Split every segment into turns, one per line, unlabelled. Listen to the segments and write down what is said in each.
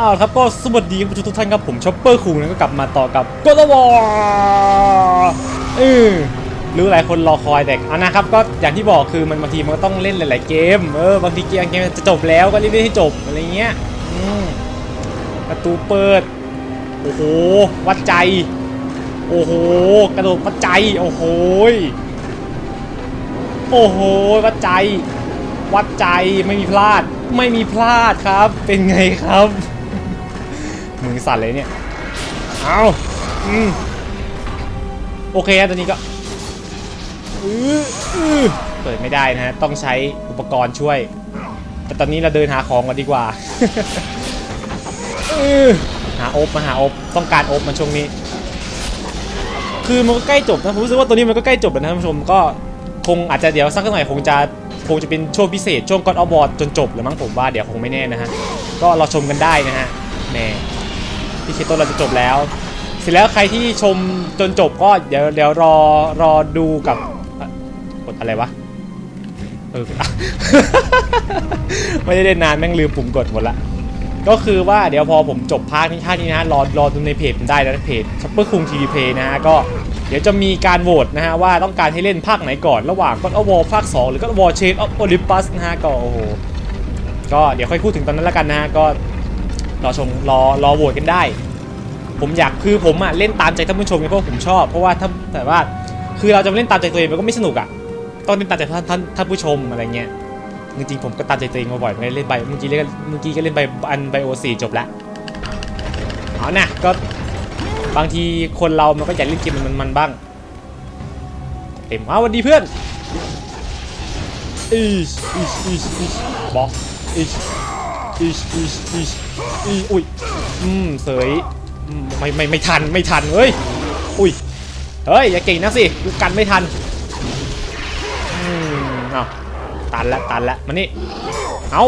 อ้าวครับก็สวัสดีทุกทุกท่านครับผมชอปเปอร์คุงแล้วก็กลับมาต่อกับก d วอเออหรู้หลายคนรอคอยแต่อานนะครับก็อย่างที่บอกคือมันบางทีมันก็ต้องเล่นหลาย ๆ เกมเออบางทีเกมเกมจะจบแล้วก็รีบเล่นให้จบอะไรเงี้ยอืมประตูเปิดโอ้โหวัดใจ โอ้โหกระโดดวัดใจโอ้โหโอ้โหวัดใจ วัดใจไม่มีพลาดไม่มีพลาดครับ เป็นไงครับ มือสั่นเลยเนี่ย เอาอืมโอเคตอนนี้ก็อืออือเปิดไม่ได้นะฮะ ต้องใช้อุปกรณ์ช่วย แต่ตอนนี้เราเดินหาของกันดีกว่าหาอบมาหาอบต้องการอบมาช่วงนี้ คือมันก็ใกล้จบนะผมรู้สึกว่าตัวนี้มันก็ใกล้จบแล้วนะท่านผู้ชมก็คงอาจจะเดี๋ยวสักหน่อยคงจะคงจะเป็นช่วงพิเศษช่วงก o อ of War จนจบหรือมั้งผมว่าเดี๋ยวคงไม่แน่นะฮะ ก็รอชมกันได้นะฮะแหน่ ที่คิดต้นเราจะจบแล้ว เสร็จแล้วใครที่ชมจนจบก็เดี๋ยวเดี๋ยวรอรอดูกับกดอะไรวะเออ ไม่ได้เล่นนานแม่งลืมปุ่มกดหมดละก็คือว่าเดี๋ยวพอผมจบภาคนี้ภาคนี้นะรอรอดูในเพจผมได้นะเพจชัปเปอร์คุงทีวีเพย์นะฮะก็เดี๋ยวจะมีการโหวตนะฮะว่าต้องการให้เล่นภาคไหนก่อน ระหว่าง God of War ภาค 2 หรือ God of War Chain of Olympus นะฮะก็โอ้โหก็เดี๋ยวค่อยพูดถึงตอนนั้นล้วกันนะฮะก็ รอชมรอรอโหวตกันได้ ผมอยากคือผมอะเล่นตามใจท่านผู้ชมเพราะผมชอบเพราะว่าถ้าแต่ว่าคือเราจะเล่นตามใจตัวเองมันก็ไม่สนุกอะต้องเล่นตามใจท่านท่านท่านผู้ชมอะไรเงี้ยจริงๆผมก็ตามใจตัวเองมาบ่อยเหมือนกันเล่นใบเมื่อกี้เล่นเมื่อกี้ก็เล่นใบอันไบโอสี่จบละเอานะก็บางทีคนเรามันก็อยากเล่นเกมมันมันบ้างเต็มเอาวันดีเพื่อนอีชอีชอีชอีชบอกอีช อีชอีชอีชอีอุ้ยอืมเสยไม่ไม่ไม่ทันไม่ทันเฮ้ยอุ้ยเฮ้ยอย่าเก่งนะสิกูกันไม่ทันอืมเอาตันละตันละมานี่เอา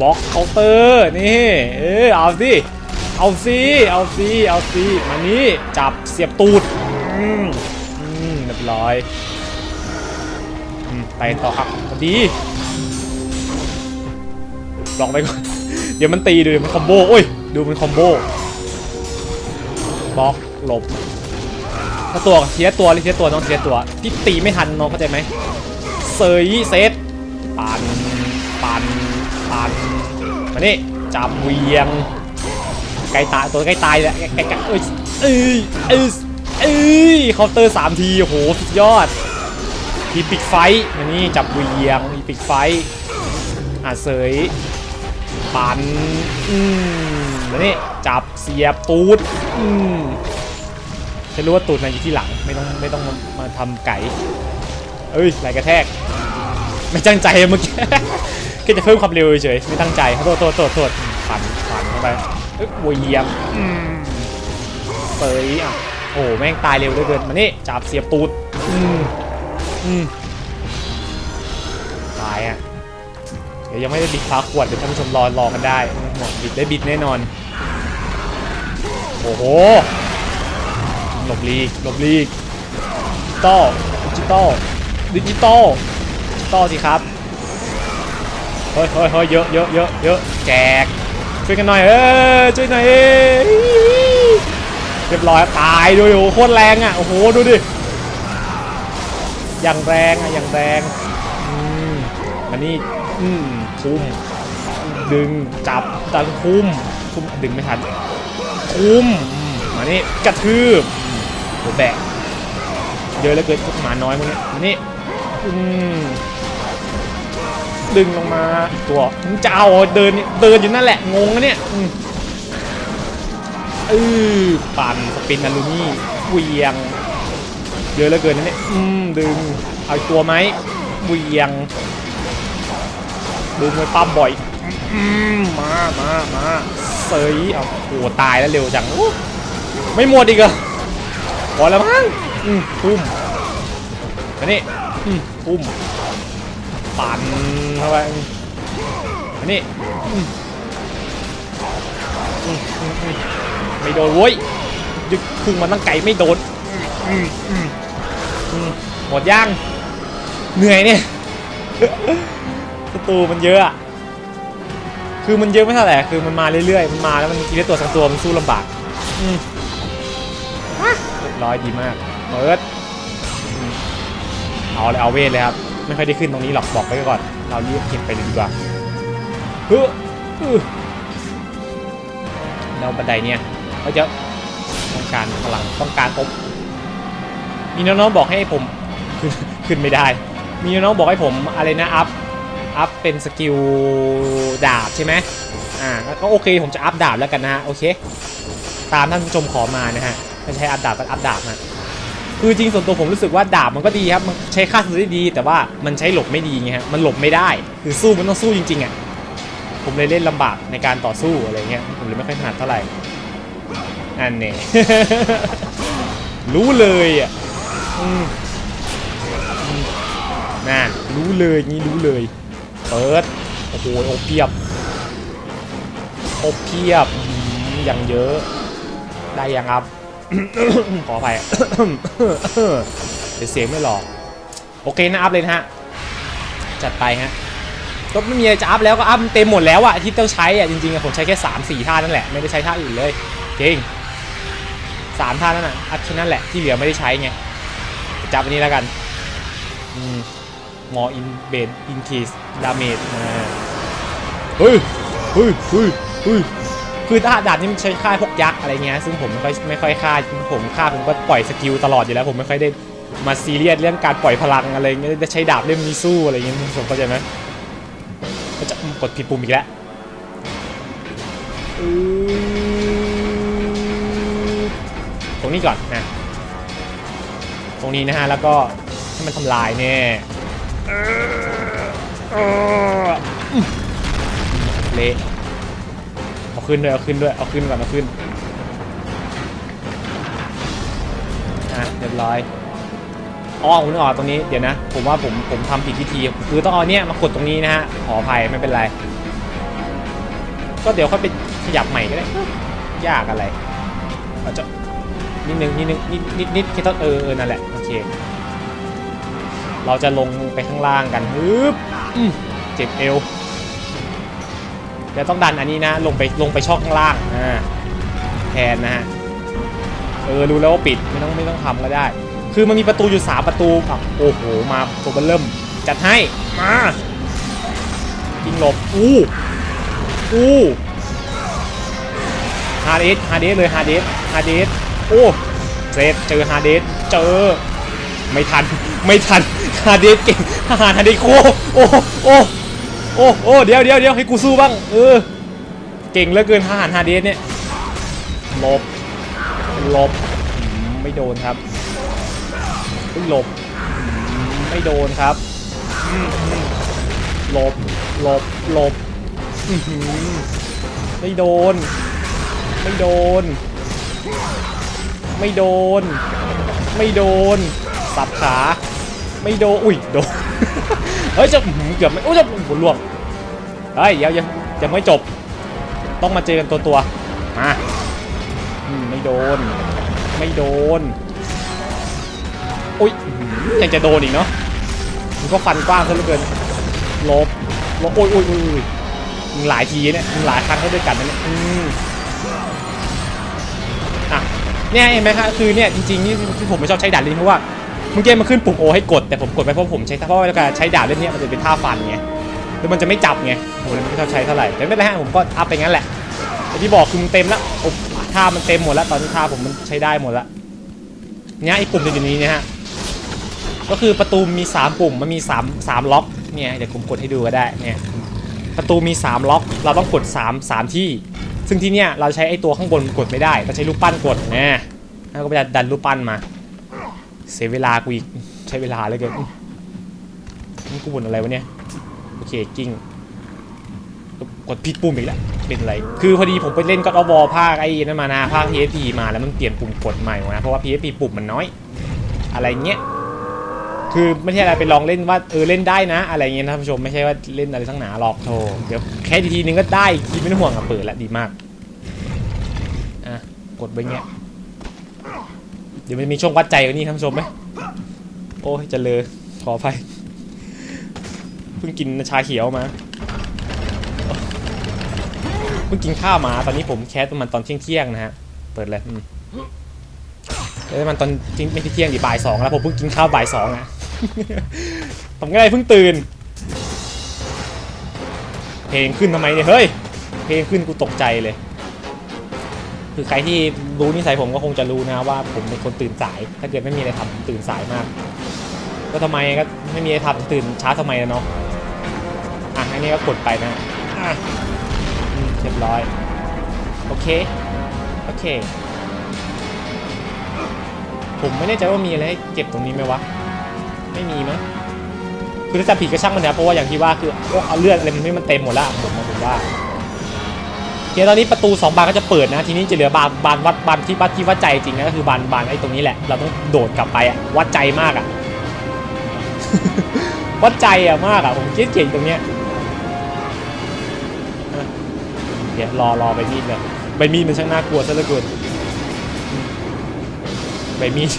บล็อกเคาน์เตอร์นี่เออเอาสิเอาสิเอาสิเอาสิมานี่จับเสียบตูดอืมอืมเรียบร้อยอืมไปต่อครับพอดีบล็อกไปก่อน เดี๋ยวมันตีดูเดี๋ยวมันคอมโบโอ้ยดูมันคอมโบบล็อกหลบถ้าตัวเทียตัวหรือเทียตัวน้องเทียตัวพี่ตีไม่ทันน้องเข้าใจไหมเซยเซตปันปันปันมานี่จับเวียงใกล้ตายตัวใกล้ตายแล้วใกล้ใกล้เอ้ยเอ้ยเอ้ยเอ้ยเคาน์เตอร์สามทีโหสุดยอดทีปิกไฟมานี่จับเวียงทีปิกไฟอะเสย ปันอืมมานี่จับเสียบตูดอืมฉันรู้ว่าตูดมันอยู่ที่หลังไม่ต้องไม่ต้องมามาทำไก่เอ้ยไหลกระแทก ไม่ตั้งใจเมื่อกี้แค่จะเพิ่มความเร็วเฉยไม่ตั้งใจโทษโทษโทษโทษผ่านผ่นเข้าไปเอ้ยโวยเยียบอืมเสยอะโอ้แม่งตายเร็วเหลือเกินมานี่จับเสียบตูดอืมอืม เดี๋ยวยังไม่ได้บิดพาขวดเดี๋ยวท่านผู้ชมรอรอกันได้ไม่ต้องห่วงบิดได้บิดแน่นอน โอ้โหหลบลีกหลบลีกดิจิตอลดิจิตอลดิจิตอลต่อสิครับเฮ้ยเฮ้ยเฮ้ยเยอะเยอะเยอะเยอะแจกช่วยกันหน่อยเออช่วยหน่อยเอเรียบร้อยตายดูโอ้โหโคตรแรงอะโอ้โหดูดิอย่างแรงอะอย่างแรงอืมมานี่ อืมคุมดึงจับดันคุมคุมดึงไม่ทันคุมอืมมานี่กระทืบโอ้แบกเยอะเหลือเกินพวกหมาน้อยพวกนี้มานี่อืมดึงลงมาอีกตัวมึงจะเอาเหรอเดินเดินอยู่นั่นแหละงงนะเนี่ยอืมเออปั่นสปินอลูนี่เหวียง เยอะเหลือเกินนะเนี่ยอืมดึงเอาอีกตัวไหมเหวียง ดึงไปปั๊มบ่อยอืมมามามาเสยเอาโอ้ตายแล้วเร็วจังอู้ไม่หมดอีกเหรอพอแล้วมั้งอืมทุ่มมานี่อืมทุ่มปั่นเข้าไปอันนี้อืมอืมอืมอืมไม่โดนเว้ยยึกพุ่งมาตั้งไกลไม่โดนอืมอืมอืมหมดย่างเหนื่อยเนี่ยศั ตูมันเยอะอะคือมันเยอะไม่เท่าไหร่คือมันมาเรื่อยๆ มันมาแล้วมันทีละตัวสองตัวมันสู้ลำบากอืมเรียบร้อยดีมากเปิดเอาเลยเอาเวทเลยครับ ไม่ค่อยได้ขึ้นตรงนี้หรอกบอกไว้ก่อน เรารีบเก็บไปเลยดีกว่าเฮ้อเฮ้อแล้วบันไดเนี่ยเขาจะต้องการพลังต้องการอบมีน้องๆบอกให้ผมขขึ้นไม่ได้ มีน้องๆบอกให้ผมอะไรนะอัพ อัพเป็นสกิลดาบใช่ไหมอ่าก็โอเคผมจะอัพดาบแล้วกันนะฮะโอเค ตามท่านผู้ชมขอมานะฮะไม่ใช่อัพดาบก็อัพดาบนะคือจริงส่วนตัวผมรู้สึกว่าดาบมันก็ดีครับมันใช้ค่าศึกได้ดี แต่ว่ามันใช้หลบไม่ดีไงฮะมันหลบไม่ได้ คือสู้มันต้องสู้จริงๆอะผมเลยเล่นลำบากในการต่อสู้อะไรเงี้ยผมเลยไม่ค่อยถนัดเท่าไหร่นั่นนี่ยรู้เลยอะอืมน่ะรู้เลยงี้รู้เลย เปิด โอ้โหโอเพียบโอเพียบอย่างเยอะ ได้ยังครับ ขออภัยเดี๋ยวเสียงไม่หลอก โอเคนะอัพเลยนะฮะ จัดไปฮะก็ไม่มีอะไรจะอัพแล้วก็อัพเต็มหมดแล้วอะที่ต้องใช้อะจริงๆอะผมใช้แค่3 4ท่านั่นแหละไม่ได้ใช้ท่าอื่นเลยจริงสามท่านั่นอะอัพแค่นั้นแหละที่เหลือไม่ได้ใช้ไงจับอันนี้แล้วกัน อืม มออินเบนอินคีสดาเมจเฮ้ยเฮ้ยเฮ้ยเฮ้ยคือถ้าดาบนี่มันใช้ฆ่าพวกยักษ์อะไรเงี้ยซึ่งผมไม่ค่อยไม่ค่อยฆ่าผมฆ่าผมก็ปล่อยสกิลตลอดอยู่แล้ว ผมไม่ค่อยได้มาซีเรียสเรื่องการปล่อยพลังอะไรเงี้ยได้ใช้ดาบเล่มนี้สู้อะไรเงี้ยผมเข้าใจไหมก็จะกดผิดปุ่มอีกแล้วอือตรงนี้ก่อนนะตรงนี้นะฮะแล้วก็ให้มันทำลายเนี่ย เละเอาขึ้นด้วยเอาขึ้นด้วยเอาขึ้นก่อนเอาขึ้นอะเรียบร้อยอ๋อผมนึกออกตรงนี้เดี๋ยวนะ ผมว่าผมผมทำผิดวิธีคือต้องเอาเนี่ยมากดตรงนี้นะฮะขออภัยไม่เป็นไร ก็เดี๋ยวค่อยไปขยับใหม่ก็ได้ยากอะไรเราจะนิดนึงนิดนึงนิดนิดนิดแค่ต้องเออเออนั่นแหละโอเค เราจะลงไปข้างล่างกันฮึบอืมเจ็บเอวเดี๋ยวต้องดันอันนี้นะ ลงไปลงไปช่องข้างล่างอ่าแทนนะฮะเออรู้แล้วว่าปิดไม่ต้องไม่ต้องทำก็ได้ คือมันมีประตูอยู่สามประตูอะโอ้โหมาตัวเบลเริ่ม จัดให้มายิงหลบอู้อู้ฮาร์เดสฮาร์เดสเลยฮาร์เดสฮาร์เดสโอ้เซตเจอฮาร์เดสเจอ ไม่ทัน ไม่ทันฮาเดสเก่งทหารฮาเดสโคโอ้โอ้โอ้โอ้เดี๋ยวเดี๋ยวเดี๋ยวให้กูสู้บ้าง เออ เก่งเหลือเกินทหารฮาเดสเนี่ยหลบหลบไม่โดนครับหลบไม่โดนครับหลบหลบหลบไม่โดน ไม่โดน ไม่โดน ไม่โดน สับขา ไม่โดอุ้ยโดเฮ้ยจะเกือบไม่โอ้ยจะหัวล่วงเฮ้ยยังยังยังไม่จบ ต้องมาเจอกันตัวตัวมาไม่โดน ไม่โดนอุ้ยยังจะโดนอีกเนาะมันก็ฟันกว้างซะเหลือเกินลบลบโอ้ยโอ้ยโอ้ยมึงหลายทีเนี่ยมึงหลายครั้งเข้าด้วยกันนะเนี่ยอืมอะเนี่ยเห็นไหมครับคือเนี่ยจริงๆนี่ที่ผมไม่ชอบใช้ดาบเล่นเพราะว่า มื่อกี้มันขึ้นปุ่มโอให้กดแต่ผมกดไปเพราะผมใช้เพราะว่าการใช้ดาบเล่นเนี้ยมันจะเป็นท่าฟันไงแล้วมันจะไม่จับไงผมเลยไม่ชอบใช้เท่าไหร่แต่ไม่เป็นไรฮะผมก็อัพไปงั้นแหละแต่ที่บอกคือมันเต็มแล้วท่ามันเต็มหมดแล้วตอนนี้ท่าผมมันใช้ได้หมดแล้วเนี่ยไอ้ปุ่มตัวนี้นะฮะก็คือประตูมี 3 ปุ่มมันมี3 3ล็อกเนี่ยเดี๋ยวผมกดให้ดูก็ได้เนี่ยประตูมี 3 ล็อก เราต้องกด 3 3 ที่ ซึ่งที่เนี่ยเราใช้ไอ้ตัวข้างบนกดไม่ได้เราใช้รูปปั้นกดนะแล้วก็ไปดันรูปปั้นมา เสียเวลากูอีกใช้เวลาเลยเกินนี่กูบ่นอะไรวะเนี่ยโอเคกิ้งกดผิดปุ่มอีกแล้วเป็นอะไร คือพอดีผมไปเล่นก็อวอภาคไอ้นั่นมานะภาค PSP มาแล้วมันเปลี่ยนปุ่มกดใหม่นะเพราะว่า PSP ปุ่มมันน้อย อะไรเงี้ยคือไม่ใช่อะไรไปลองเล่นว่าเออเล่นได้นะ อะไรเงี้ยท่านผู้ชมไม่ใช่ว่าเล่นอะไรทั้งหนาหรอกโธ่เดี๋ยวแค่ทีนึงก็ได้ทีไม่ต้องห่วงอะเปิดละดีมากอะกดไปเงี้ย เดี๋ยวมันมีช่วงวัดใจกันนี่ท่านผู้ชมไหมโอ้ยเจะเลยขออภัยเพิ่งกินชาเขียวมาเพิ่งกินข้าวมา ตอนนี้ผมแคสประมาณตอนเที่ยงๆนะฮะ เปิดเลยแล้วมันตอนเที่ยงไม่เที่ยงดิบ่ายสองแล้วผมเพิ่งกินข้าวบ่ายสองอะผมก็เลยเพิ่งตื่น เพลงขึ้นทำไมเนี่ยเฮ้ย เพลงขึ้นกูตกใจเลย คือใครที่รู้นิสัยผมก็คงจะรู้นะว่าผมเป็นคนตื่นสาย ถ้าเกิดไม่มีอะไรทำตื่นสายมาก ก็ทำไมก็ไม่มีอะไรทำตื่นช้าทำไมนะเนาะอะอันนี้ก็กดไปนะอะเรียบร้อย โอเค โอเค ผมไม่แน่ใจว่ามีอะไรให้เก็บตรงนี้ไหมวะ ไม่มีมั้งคือถ้าจะผิดก็ช่างมันนะเพราะว่าอย่างที่ว่าคือโอ้เอาเลือดอะไรมันไม่มันเต็มหมดละผมมาผมว่า คตอนนี้ประตูสองบานก็จะเปิดนะ ทีนี้จะเหลือบานบานวัดบานที่วัดที่วัดใจจริงนะก็คือบานบานไอ้ตรงนี้แหละ เราต้องโดดกลับไปอะวัดใจมากอะ วัดใจอะมากอะผมเกลียดเก่งตรงเนี้ยเดี๋ยวรอรอใบมีดเลยใบมีดมันช่างน่ากลัวซะเหลือเกินใบมีด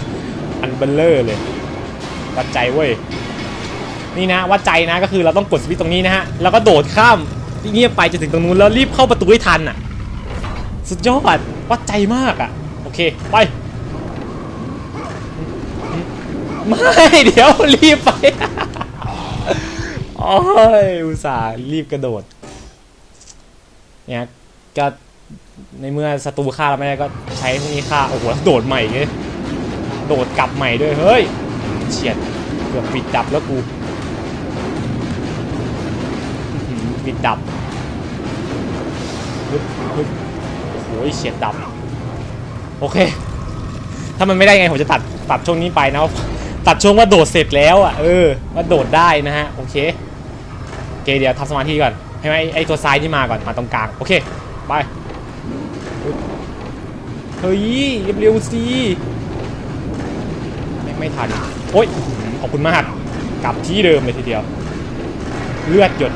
อันเบลเลอร์เลย วัดใจเว้ยนี่นะวัดใจนะก็คือเราต้องกดสวิตช์ตรงนี้นะฮะแล้วก็โดดข้าม เงียบไปจะถึงตรงนู้นแล้วรีบเข้าประตูให้ทันอะ สุดยอดวัดใจมากอะ โอเค ไป ไม่เดี๋ยวรีบไปโอ้ยอุตส่าห์รีบกระโดด เนี่ยก็ในเมื่อศัตรูฆ่าเราไม่ได้ก็ใช้พวกนี้ฆ่า โอ้โหโดดใหม่เลยโดดกลับใหม่ด้วย เฮ้ย เฉียด เกือบปิดดับแล้วกู ติดดับฮึบฮึบโอ้โหเฉียดดับ โอเค ถ้ามันไม่ได้ไงผมจะตัดตัดช่วงนี้ไปนะตัดช่วงว่าโดดเสร็จแล้วอะเออว่าโดดได้นะฮะโอเคโอเคเดี๋ยวทำสมาธิก่อนให้ไอ้ไอ้ตัวซ้ายที่มาก่อนมาตรงกลางโอเคไปเฮ้ยเร็วๆสิไม่ไม่ทันโอ๊ยขอบคุณมากกลับที่เดิมเลยทีเดียว เลือดหยด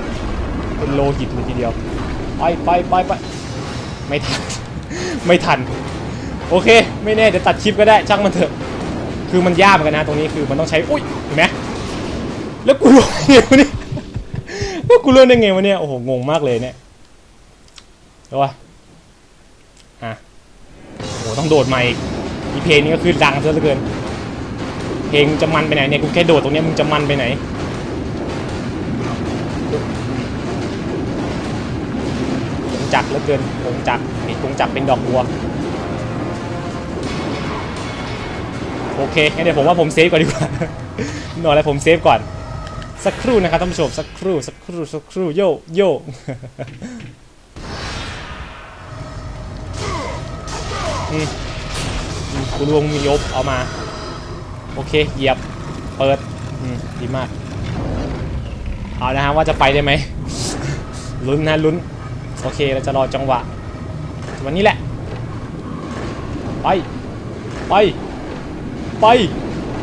เป็นโลหิตเลยทีเดียว ไปไปไปไปไม่ทัน ไม่ทัน โอเค ไม่แน่เดี๋ยวตัดคลิปก็ได้ช่างมันเถอะ คือมันยากเหมือนกันนะตรงนี้คือมันต้องใช้ อุ้ยเห็นไหมแล้วกูรู้ได้ไงวะเนี่ยแล้วกูรู้ได้ไงวะเนี่ย โอ้โห งงมากเลยเนี่ยเอาววะอะโอ้โหต้องโดดใหม่อีกเพลงนี้ก็คือดังซะเหลือเกิน เพลงจะมันไปไหนเนี่ย กูแค่โดดตรงนี้มึงจะมันไปไหน จักรเหลือเกินกงจักรนี่กงจักรเป็นดอกบัวโอเคงั้นเดี๋ยวผมว่าผมเซฟก่อนดีกว่าหน่อยอะไรผมเซฟก่อน สักครู่นะครับท่านผู้ชมสักครู่สักครู่สักครู่โยโยอืมอืมกูรวงมียบเอามา โอเคเหยียบเปิดดีมาก เอานะฮะว่าจะไปได้ไหมลุ้นนะลุ้น โอเคเราจะรอจังหวะวันนี้แหละ ไป ไป ไป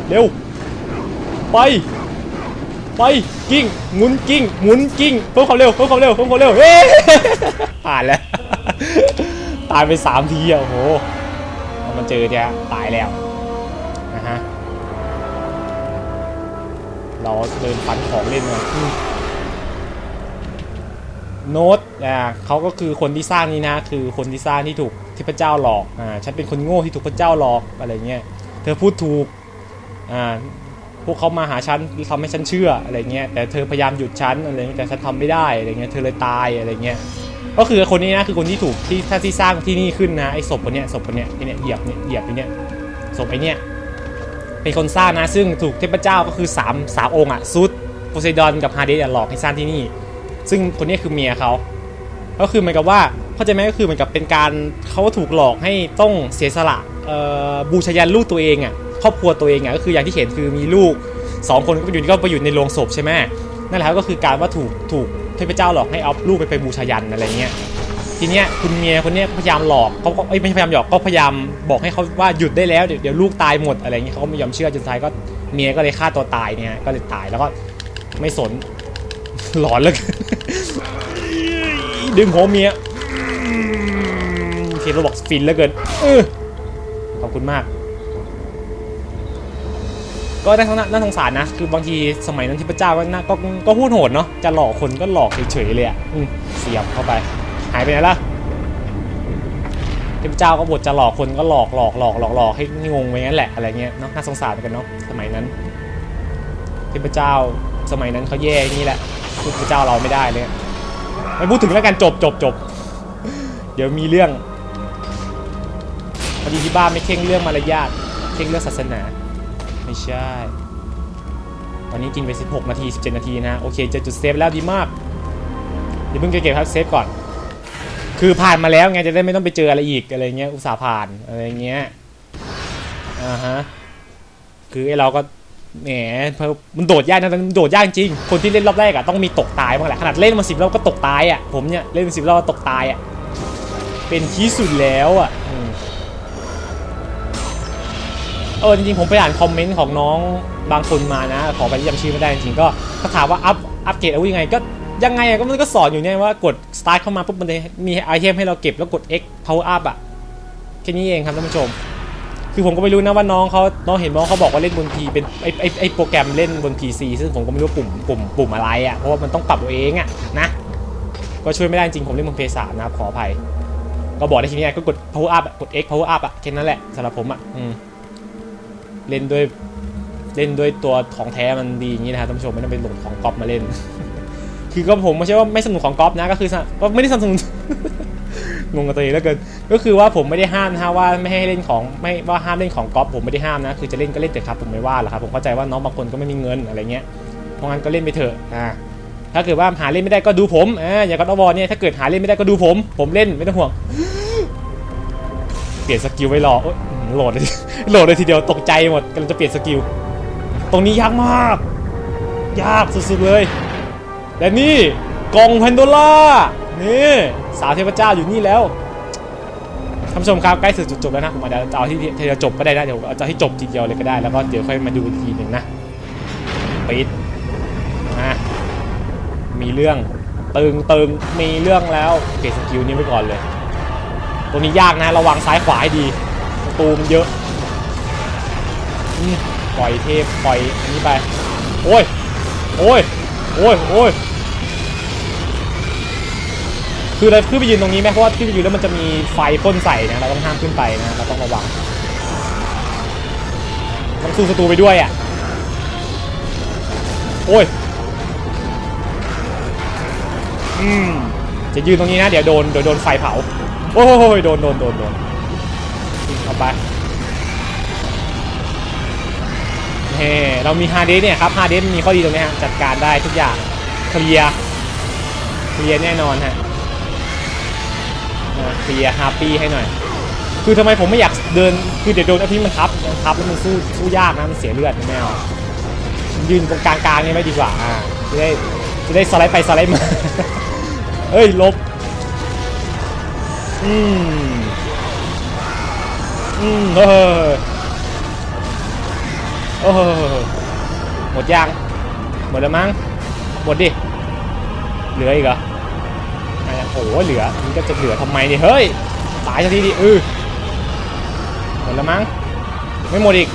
เร็ว ไป ไปกิ้งหมุนกิ้งหมุนกิ้งเพิ่มความเร็วเพิ่มความเร็วเพิ่มความเร็วเฮ้ผ่านแล้ว ตายไปสามทีอะโอ้โหมันเจอเนี่ยตายแล้วนะฮะเราเดินฟันของเล่นมาโน้ต อ่าเขาก็คือคนที่สร้างนี่นะ คือคนที่สร้างที่ถูกที่พระเจ้าหลอกอ่าฉันเป็นคนโง่ที่ถูกพระเจ้าหลอกอะไรเงี้ยเธอพูดถูกอ่าพวกเขามาหาฉันทำให้ฉันเชื่ออะไรเงี้ยแต่เธอพยายามหยุดฉันอะไรเงี้ยแต่ฉันทำไม่ได้อะไรเงี้ยเธอเลยตายอะไรเงี้ยก็คือคนนี้นะคือคนที่ถูกที่ถ้าที่สร้างที่นี่ขึ้นนะไอ้ศพคนเนี้ยศพคนเนี้ยไอ้เนี่ยเหยียบเนี่ยเหยียบไอ้เนี่ยศพไอ้เนี่ยเป็นคนสร้างนะซึ่งถูกเทพเจ้าก็คือ3ามสามองค์อะซุดโพไซดอนกับฮาเดสหลอกให้สร้างที่นี่ ซึ่งคนนี้คือเมียเขา ก็คือเหมือนกับว่าเข้าใจไหมก็คือเหมือนกับเป็นการเขาถูกหลอกให้ต้องเสียสละบูชายันลูกตัวเองอะครอบครัวตัวเองอะก็คืออย่างที่เห็นคือมีลูกสองคนก็ไปอยู่ก็ไปอยู่ในโรงศพใช่ไหมนั่นแหละครับก็คือการว่าถูกถูกเทพเจ้าหลอกให้เอาลูกไปไปบูชายันอะไรเงี้ยทีเนี้ยคุณเมียคนเนี้ยพยายามหลอกเขาก็เอ้ไม่พยายามหลอกก็พยายามบอกให้เขาว่าหยุดได้แล้วเดี๋ยวเดี๋ยวลูกตายหมดอะไรเงี้ยเขาก็ไม่ยอมเชื่อจนท้ายก็เมียก็เลยฆ่าตัวตายเนี่ยก็เลยตายแล้วก็ไม่สนหลอนเลย ดึงหัวเมียเทียนเราบอกฟินเหลือเกินเออขอบคุณมาก ก็น่าสงน่าสงสารนะ คือบางทีสมัยนั้นที่พระเจ้าก็น่าก็ก็พูดโหดเนาะจะหลอกคนก็หลอกเฉยๆเลยอะเสียบเข้าไปหายไปไหนล่ะเทพเจ้าก็บทจะหลอกคนก็หลอกหลอกหลอกหลอกหลอกให้งงไปงั้นแหละอะไรเงี้ยเนาะน่าสงสารกันเนาะสมัยนั้นเทพเจ้าสมัยนั้นเขาแย่นี่แหละพูดเทพเจ้าเราไม่ได้เลย ไม่พูดถึงแล้วกันจบจบจบเดี๋ยวมีเรื่องพอดีที่บ้านไม่เข่งเรื่องมารยาทเข่งเรื่องศาสนา ไม่ใช่ตอนนี้กินไป 16 นาที 17 นาทีนะ โอเคเจอจุดเซฟแล้วดีมาก เดี๋ยวเพิ่งเก็บครับเซฟก่อน คือผ่านมาแล้วไงจะได้ไม่ต้องไปเจออะไรอีกอะไรเงี้ยอุตส่าห์ผ่านอะไรเงี้ยอ่าฮะคือไอเราก็ แหมมันโดดยากนะมันโดดยากจริง คนที่เล่นรอบแรกอะต้องมีตกตายบ้างแหละขนาดเล่นมาสิบรอบก็ตกตายอะผมเนี่ยเล่นมาสิบรอบตกตายอะเป็นที่สุดแล้วอะเออจริงๆผมไปอ่านคอมเมนต์ของน้องบางคนมานะ ขอไปจำชื่อไม่ได้จริงก็เขาถามว่าอัพอัพเกรดเอาวุธยังไงก็ยังไงก็มันก็สอนอยู่เนี่ยว่ากด start เข้ามาปุ๊บมันจะมีไอเทมให้เราเก็บแล้วกด X power up อะแค่นี้เองครับท่านผู้ชม คือผมก็ไม่รู้นะว่าน้องเขาน้องเห็นน้องเขาบอกว่าเล่นบน P เป็นไอไอไอโปรแกรมเล่นบน PC ซึ่งผมก็ไม่รู้ปุ่มปุ่มปุ่มอะไรอะ่ะเพราะว่ามันต้องปรับตัวเองอะ่ะนะ ก็ช่วยไม่ได้จริงผมเล่นบน PS3 นะครับขออภัย ก็บอกได้ทีนี้ก็กด power up อะกด X power up อะแค่นั้นแหละสำหรับผมอะ่ะเล่นด้วยเล่นด้วยตัวของแท้มันดีอย่างนี้นะครับท่านผู้ชมไม่ต้องไปโหลดของก๊อปมาเล่น คือก็ผมไม่ใช่ว่าไม่สนุกของก๊อปนะก็คือสนับก็ไม่ได้สนับสนุน งงกับตัวเองแล้วเกินก็คือว่าผมไม่ได้ห้ามนะฮะว่าไม่ให้เล่นของไม่ว่าห้ามเล่นของก๊อปผมไม่ได้ห้ามนะคือจะเล่นก็เล่นแต่ครับผมไม่ว่าหรอกครับผมเข้าใจว่าน้องบางคนก็ไม่มีเงินอะไรเงี้ยเพราะงั้นก็เล่นไปเถอะอ่าถ้าเกิดว่าหาเล่นไม่ได้ก็ดูผมอ่าอย่างก็ตวอเนี่ยถ้าเกิดหาเล่นไม่ได้ก็ดูผม ผมเล่นไม่ต้องห่วง เปลี่ยนสกิลไว้รอโอ๊ยอื้อหือโหลดเลยโหลดเลยทีเดียวตกใจหมดกำลังจะเปลี่ยนสกิลตรงนี้ยากมาก ยากสุดๆเลยและนี่กล่องแพนโดล่านี่ สาวเทพเจ้าอยู่นี่แล้วท่านผู้ชมครับใกล้ถึงจุดจบแล้วนะผมอาจจะเอาที่จะจบก็ได้นะเดี๋ยวเอาจะให้จบทีเดียวเลยก็ได้แล้วก็เดี๋ยวค่อยมาดูอีกทีหนึ่งนะปิดนะมีเรื่องตึงตึงมีเรื่องแล้วเปลี่ยนสกิลนี้ไว้ก่อนเลยตรงนี้ยากนะระวังซ้ายขวาให้ดีประตูมันเยอะปล่อยเทพปล่อยอันนี้ไปโอ้ยโอ้ยโอ้ยโอ้ย คือเราขึ้นไปยืนตรงนี้ไหมเพราะว่าขึ้นไปยืนแล้วมันจะมีไฟพ่นใส่นะเราต้องห้ามขึ้นไปนะเราต้องระวังต้องสู้ศัตรูไปด้วยอะโอ้ยอืมจะยืนตรงนี้นะเดี๋ยวโดนเดี๋ยวโดนไฟเผาโอ้ยโดนโดนโดนโดนเอาไปเฮ้เรามีฮาร์ดเดสเนี่ยครับฮาร์ดเดสมีข้อดีตรงนี้ฮะจัดการได้ทุกอย่างเคลียร์เคลียร์แน่นอนฮะ เคลียร์ฮาปี้ให้หน่อย คือทำไมผมไม่อยากเดิน คือเดี๋ยวโดนอภิมันทับมันทับแล้วมันสู้สู้ยากนะมันเสียเลือดไม่เอายืนตรงกลางๆนี่ไม่ดีกว่าอ่าจะได้จะได้สไลด์ไปสไลด์มาเอ้ยลบ อืมอืมเออเออหมดยังหมดแล้วมั้งหมดดิเหลืออีกเหรออะ โอ้เหลือมันก็จะเหลือทำไมเนี่ยเฮ้ยตายสักทีดิเออหมดแล้วมั้งไม่หมดอีก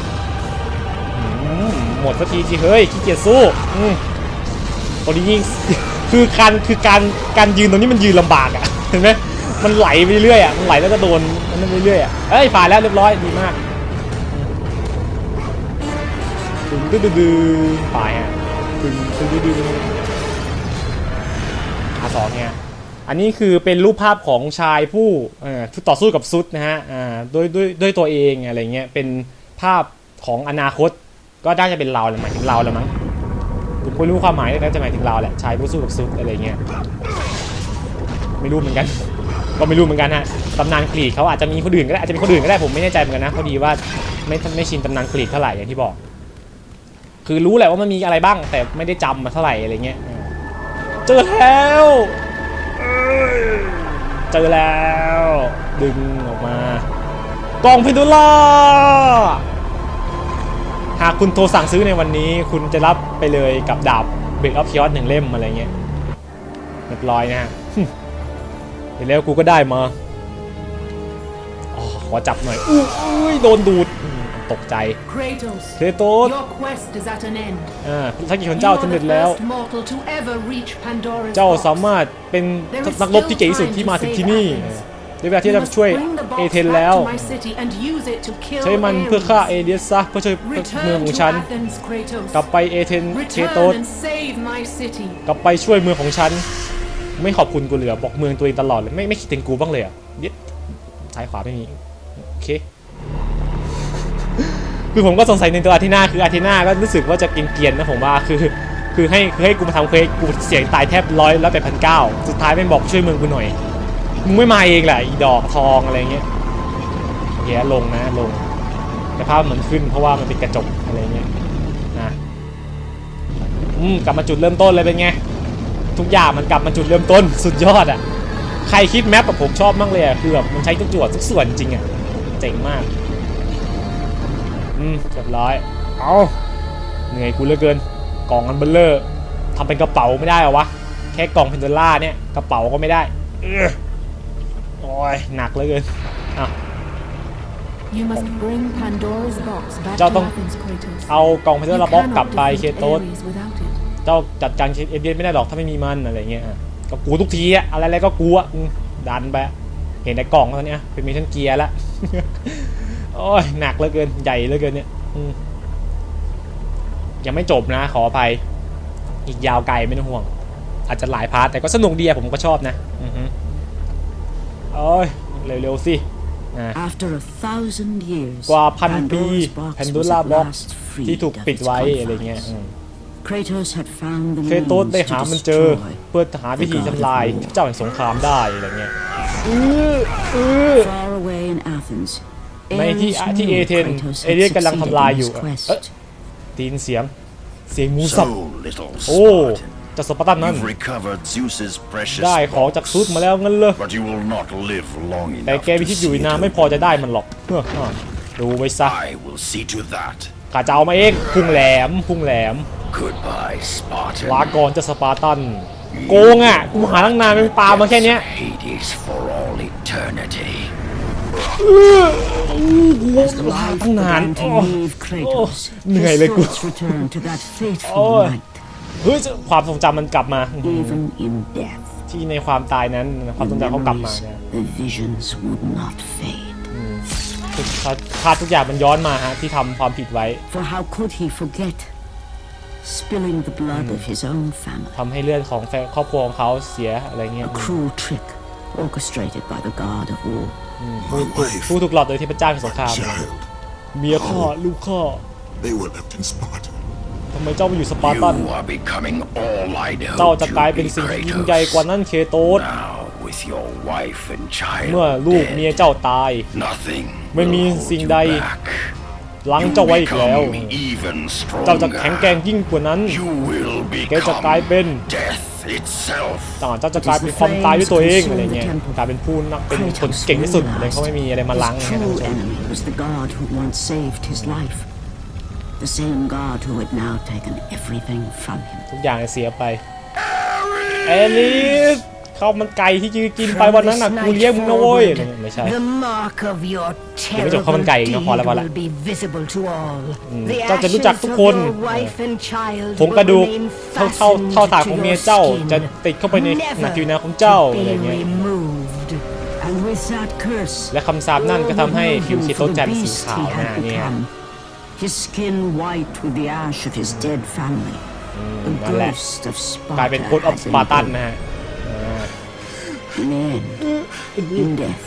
หมดสักทีสิเฮ้ยขี้เกียจสู้อืมตอนนี้ยิ่งคือการคือการการยืนตรงนี้มันยืนลำบากอะเห็นไหมมันไหลไปเรื่อยอะมันไหลแล้วก็โดนมันไปเรื่อยอะเอ้ยผ่านแล้วเรียบร้อยดีมากดึงดึงดึงดึงไปอะดึงดึงดึงดึงอาสองเนี่ย อันนี้คือเป็นรูปภาพของชายผู้ต่อสู้กับซุดนะฮะด้วยด้วยด้วยตัวเองอะไรเงี้ยเป็นภาพของอนาคตก็น่าจะเป็นเราแหละหมายถึงเราแหละมั้งผมไม่รู้ความหมายน่าจะหมายถึงเราแหละชายผู้สู้กับซุดอะไรเงี้ยไม่รู้เหมือนกัน ก็ไม่รู้เหมือนกันฮะตำนานกรีกเขาอาจจะมีคนอื่นก็ได้อาจจะมีคนอื่นก็ได้ผมไม่แน่ใจเหมือนกันนะพอดีว่าไม่ไม่ชินตำนานกรีกเท่าไหร่อย่างที่บอก คือรู้แหละว่ามันมีอะไรบ้างแต่ไม่ได้จำมาเท่าไหร่อะไรเงี้ยเจอแล้ว เจอแล้ว ดึงออกมากล่องเพนดูล่าหากคุณโทรสั่งซื้อในวันนี้ คุณจะรับไปเลยกับดาบเบรกออฟคิออสหนึ่งเล่มอะไรเงี้ยเรียบร้อยนะฮะเดี๋ยวแล้วกูก็ได้มา อ๋อ ขอจับหน่อย อุ้ยโดนดูด ตกใจ
Kratos,
เคโตส
your quest is at an end.
อ่าทักษิณ
You
เจ้า
are
สำเร็จ
the
แล้ว
first mortal to ever reach Pandora's
เจ้า
box.
สามารถเป็นนักรบที่เก่งที่สุดที่มาถึงที่นี่เดได้เวลาที่
You
จะ
must
ช่วย
bring the
เอ
box
เธน
back
แล้ว
to my city and use it to kill
ใช้มันเพื่อฆ่าเอ
Ares.
เดียสซะเพื่อช่วยเมือง
Return
ของ
to
ฉัน
Athens, Kratos.
กลับไปเอเธนเคโต
Return
ส
and save my city.
กลับไปช่วยเมืองของฉัน ไม่ขอบคุณกูเลยอะบอกเมืองตัวเองตลอดเลยไม่ไม่คิดถึงกูบ้างเลยอะยึดซ้ายขวาไม่มีโอเค คือผมก็สงสัยในตัวอาทิน่าคืออาทิน่าก็รู้สึกว่าจะเกรียนๆนะผมว่าคือ คือให้คือให้กูมาทำเควสกูเสียงตายแทบร้อยแล้วไปพันเก้าสุดท้ายไม่บอกช่วยเมืองกูหน่อยมึงไม่มาเองแหละอีดอกทองอะไรเงี้ยแย่ลงนะลงแต่ภาพเหมือนขึ้นเพราะว่ามันเป็นกระจกอะไรเงี้ยนะอืมกลับมาจุดเริ่มต้นเลยเป็นไงทุกอย่างมันกลับมาจุดเริ่มต้นสุดยอดอะใครคิดแมปกับผมชอบมากเลยอะคือแบบมันใช้ทุกจุดทุกส่วนจริงอะเจ๋งมาก อืมเรียบร้อย เอาเหนื่อยกูเหลือเกิน กล่องอันเบลเลอร์ทำเป็นกระเป๋าไม่ได้เหรอวะ แค่กล่องเพนเดล่าเนี่ย กระเป๋าก็ไม่ได้เออโอ้ยหนักเหลือเกินอะ
You must bring Pandora's box back
เจ้า
to
ต้อง
Athens, Kratos.
เอากล่องเพนเด
You
ล่าบ็อกกลับ
cannot
ไป
defeat
เคโตส
Ares without it.
เจ้าจัดการเอเดียนไม่ได้หรอกถ้าไม่มีมันอะไรเงี้ยอะก็กูทุกทีอะอะไรอะไรก็กูอะอืมดันไปอะเห็นในกล่องตอนเนี้ยเป็นมิชันเกียร์ละ โอ้ยหนักเหลือเกินใหญ่เหลือเกินเนี่ยอืมยังไม่จบนะ ขออภัย อีกยาวไกลไม่ต้องห่วง อาจจะหลายพาร์ทแต่ก็สนุกดีอะผมก็ชอบนะอือฮึโอ้ยเร็วๆสิอะ
After a thousand years,
กว่าพันปี
Pandora's box
แพน
was
ดูล่า
at
บ็อก
last freed
ที่ถูก
of
ปิด
its
ไว้อะไรเงี้ย
confines.
อืม
Kratos had found the
เคโตส
means
ได้หา
to
มันเจอ
destroy
เพื่อหาวิธีทำลายเจ้าแห่งสงครามได้อะไรเงี้ย อืออือ
far away in Athens.
ในที่
Ares
ที่
knew
เอเธน
Kratos
เอ
had
เลียนกำลัง
succeeded
ทำลาย
in
อยู่
his
เอ๊ะ
quest.
ได้ยินเสียง เสียงงูสับ
So, little
โอ้
Spartan,
เจะสปาร์ตันนั้น
you've recovered Zeus's precious
ได้ของจาก
box,
ซุดมาแล้วงั้นเลย
but you will not live long
แต่
enough
แกมี
to
ที่อยู่
see
อีก
it
นานไม่พอจะได้มันหรอกเฮ้ออะดูไว้ซะ
I will see to that.
ข้าจะเอามาเองพุ่งแหลมพุ่งแหลม
Goodbye, Spartan.
ลาก่อนเจะสปาร์ตัน โกงอะกูหาตั้งนานเป็นปลามาแค่เนี้ย
Hades for all eternity.
ลาตั้งนาน
Began
โอ้
to leave Kratos.
เหนื่อย
His
เลยกู
thoughts returned to that fateful
Oh.
night.
เฮ้ยความทรงจำมันกลับมา
Even in death,
ที่ในความตายนั้นความทรงจำเขากลับมา
memories,
เนี่ย
the visions would not fade.
ภาพทุกอย่างมันย้อนมาฮะที่ทำความผิดไว้
For how could he forget spilling the blood of his own family?
ทำให้เลือดของแฟนครอบครัวของเขาเสียอะไรเงี้ย
A cruel trick orchestrated by the god of war.
My wife,
ผู้ถูกหลอกโดยเทพเจ้าแห่งสงคราม
child,
เมียข้าลูกข้า
they were left in Sparta.
ทำไมเจ้ามาอยู่สปาร์ตัน
You are becoming all I
เจ้า
hoped
จะกลาย
you'd
เป็น
be,
สิ่งที่ยิ่งใหญ่กว่า
Kratos.
นั้นเคโตส
Now, with your wife and child
เมื่อลูก
dead,
เมียเจ้าตาย
nothing
ไม่มี
will hold
สิ่ง
you
ใด
back.
ล้าง
You
เจ้าไว้อีกแล้ว
become even
เจ้าจะแข็งแกร่ง
stronger.
ยิ่งกว่านั้น
You will
แกจะกลายเป็น
become death itself.
ต่าเจ้าจะกลายเป็นความตายด้วยตัวเองอะไรเงี้ยกลายเป็นผู้นักเป็นคนเก่งที่สุดอะไรเขาไม่มีอะไรมาล้าง
His
เงี้ยท่าน
true
ผู้ชม
enemy was the god who once saved his life. The same god who had now taken everything from him.
ทุกอย่างเสียไปเอลิส ข้าวมันไก่ที่ยืนกินไปวันนั้นน่ะกูเลี้ยงมึงนะเว้ยอะไรเงี้ยไม่ใช่
The mark of your
ยังไม่จบ
terrible
ข้าวมันไก่อีกนะ
deed
พอแล้วพอแล้ว
will be visible to all. The
เจ้าจะรู้จัก
ashes
ทุก
of
คน
your wife and child
ผงกระดูก
will remain
เท่าเท่าเท่า
fastened
ตาก
to
ของเมีย
your
เจ้า
skin,
จะติดเข้าไปใน
never
หนักผิวหนังของเจ้า
to
อะไร
be
เงี้ย
removed.
And with that curse,
และคำสาปนั่นก็ทำให้ผิวเคโต
for
แจ
the
มสี
beast
ขาว
he
นะ
had
เนี่ย
become. His skin white with the ash of his dead family. The
นั่นแหละ
ghost of
กลายเป็น
Sparta
โค้ดออฟ
had
ส
been
ปาร์ตัน
born.
นะฮะ
In the end, in death,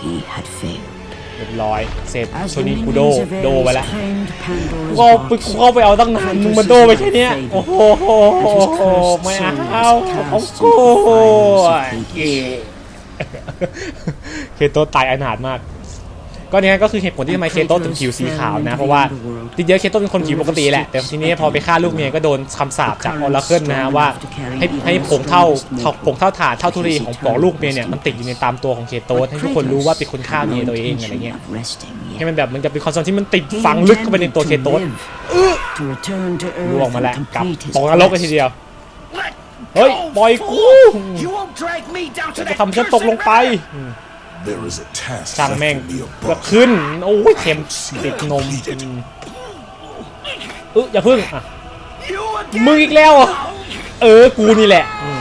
he had failed.
เรียบร้อย เสร็จ
As
ช่วง
the
นี้กูโด
minions of
โดไป
Ares
แล้ว
claimed Pandora's
ก็ไป
box,
เข้าไปเอาตั้งนานมึงมาโดไปแค่เนี้ย โอ้โหไม่เอาเอากูเคโตตายอนาถมาก ก็เนี่ยก็คือเหตุผลที่ทำไมเคโตถึงผิวสีขาวนะ เพราะว่าจริงๆเคโตเป็นคนผิวปกติแหละ แต่ทีนี้พอไปฆ่าลูกเมียก็โดนคำสาปจากออร์เคิลนะฮะว่าให้ให้ผงเท่าผงเท่าฐานเท่าทุรีของของลูกเมียเนี่ยมันติดอยู่ในตามตัวของเคโตให้ทุกคนรู้ว่าเป็นคนฆ่าเมียตัวเองอะไรเงี้ย
of resting
ให้
yet.
มันแบบมันจะเป็นความสัมพันธ์ที่มันติด
He
ฝังลึกเข้าไปในตัวเค
intended
โต
to
ส
live, to return to
ล่วง
Earth
มาแล้ว
and
กลับ
complete his
ตกนรกกันที
quest.
เดียว
Let
เฮ้ยปล่อยกู
You won't drag me down to
จะ
that
ทำฉันตกลงไป
There is a task
ช่าง
left
แม่ง
for me
เกือบ
above.
ขึ้น โอ้ยเข็มติดนมอืมเอออย่าพึ่งอะ
You again.
มึงอีกแล้วเหรอะเออกูนี่แหละอืม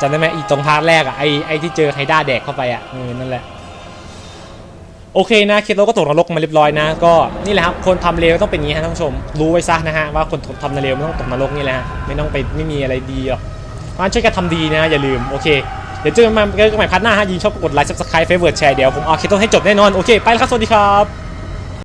จำได้ไหมอีตรงพาร์ทแรกอะไอไอที่เจอไฮด้าแดกเข้าไปอะเออนั่นแหละโอเคนะเคโตก็ตกนรกมาเรียบร้อยนะ ก็นี่แหละครับคนทำเลวต้องเป็นอย่างนี้ฮะท่านผู้ชม รู้ไว้ซะนะฮะว่าคนทำนเลวไม่ต้องตกนรกนี่แหละฮะไม่ต้องไปไม่มีอะไรดีหรอกเพราะฉะนั้นช่วยกันทำดีนะ อย่าลืมโอเคเดี๋ยวเจอกันใหม่เจอกันใหม่พัดหน้าฮะยินชอบกดไลค์ซับสไครต์เฟเวอร์แชร์เดี๋ยวผมเอาเคโตให้จบแน่นอน โอเค ไปแล้วครับ สวัสดีครับ